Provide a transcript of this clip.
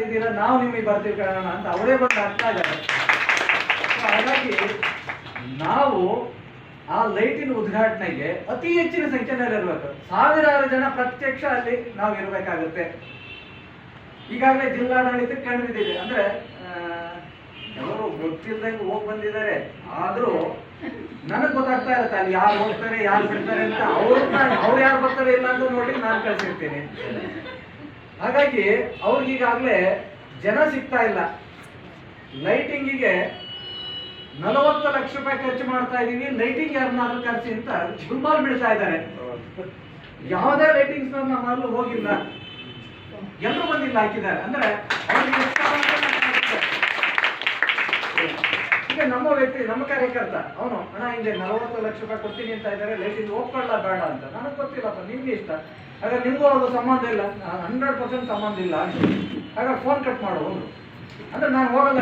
ಇದ್ದೀರಾ ನಾವು ನಿಮಗೆ ಬರ್ತೀವಿ ಕಾರಣ ಅಂತ ಅವರೇ ಬಂದು ಅರ್ಥ ಇದ್ದಾರೆ ಹಾಗಾಗಿ ನಾವು ಆ ಲೈಟಿನ ಉದ್ಘಾಟನೆಗೆ ಅತಿ ಹೆಚ್ಚಿನ ಸಂಖ್ಯೆಯಲ್ಲಿ ಸಾವಿರಾರು ಜನ ಪ್ರತ್ಯಕ್ಷ ಅಲ್ಲಿ ನಾವು ಇರಬೇಕಾಗುತ್ತೆ. ಈಗಾಗಲೇ ಜಿಲ್ಲಾಡಳಿತಕ್ಕೆ ಕಂಡಿದ್ದೀವಿ ಅಂದ್ರೆ ಆ, ಕೆಲವರು ಗೊತ್ತಿಲ್ದಂಗೆ ಹೋಗಿ ಬಂದಿದ್ದಾರೆ. ಆದ್ರೂ ನನಗ್ ಗೊತ್ತಾಗ್ತಾ ಇರುತ್ತೆ ಅಲ್ಲಿ ಯಾರು ಹೋಗ್ತಾರೆ ಯಾರು ಬಿಡ್ತಾರೆ ಅಂತ. ಅವ್ರನ್ನ ಅವ್ರು ಯಾರು ಬರ್ತಾರೆ ಇಲ್ಲ ಅಂತ ನೋಡಿ ನಾನು ಕಳ್ಸಿರ್ತೀನಿ. ಹಾಗಾಗಿ ಅವ್ರಿಗೀಗಾಗಲೇ ಜನ ಸಿಗ್ತಾ ಇಲ್ಲ. ಲೈಟಿಂಗಿಗೆ ನಲವತ್ತು ಲಕ್ಷ ರೂಪಾಯಿ ಖರ್ಚು ಮಾಡ್ತಾ ಇದೀವಿ. ಲೈಟಿಂಗ್ ಯಾರನ್ನಾದ್ರೂ ಖರ್ಚು ಅಂತ ಜುಮ್ಮಾಲ್ ಬಿಡ್ತಾ ಇದ್ದಾರೆ. ಯಾವುದೇ ಲೈಟಿಂಗ್ಸ್ ನಮ್ಮಲ್ಲೂ ಹೋಗಿಲ್ಲ. ಎಲ್ಲರೂ ಬಂದಿಲ್ಲ ಹಾಕಿದ್ದಾರೆ. ಅಂದ್ರೆ ಈಗ ನಮ್ಮ ವ್ಯಕ್ತಿ, ನಮ್ಮ ಕಾರ್ಯಕರ್ತ, ಅವನು, ಅಣ್ಣ, ಹಿಂಗೆ ನಲವತ್ತು ಲಕ್ಷ ರೂಪಾಯಿ ಕೊಡ್ತೀನಿ ಅಂತ ಇದ್ದಾರೆ. ಲೈಟಿಂಗ್ ಹೋಗ್ಕೊಳ್ಳ ಬೇಡ ಅಂತ. ನನಗೆ ಗೊತ್ತಿಲ್ಲಪ್ಪ ನಿಮ್ಗೆ ಇಷ್ಟ? ಆಗ ನಿಮಗೂ ಅದು ಸಂಬಂಧ ಇಲ್ಲ, ಹಂಡ್ರೆಡ್ ಪರ್ಸೆಂಟ್ ಸಂಬಂಧ ಇಲ್ಲ ಹಾಗಾಗಿ ಫೋನ್ ಕಟ್ ಮಾಡು ಅಂದ್ರೆ ನಾನು ಹೋಗಲ್ಲ.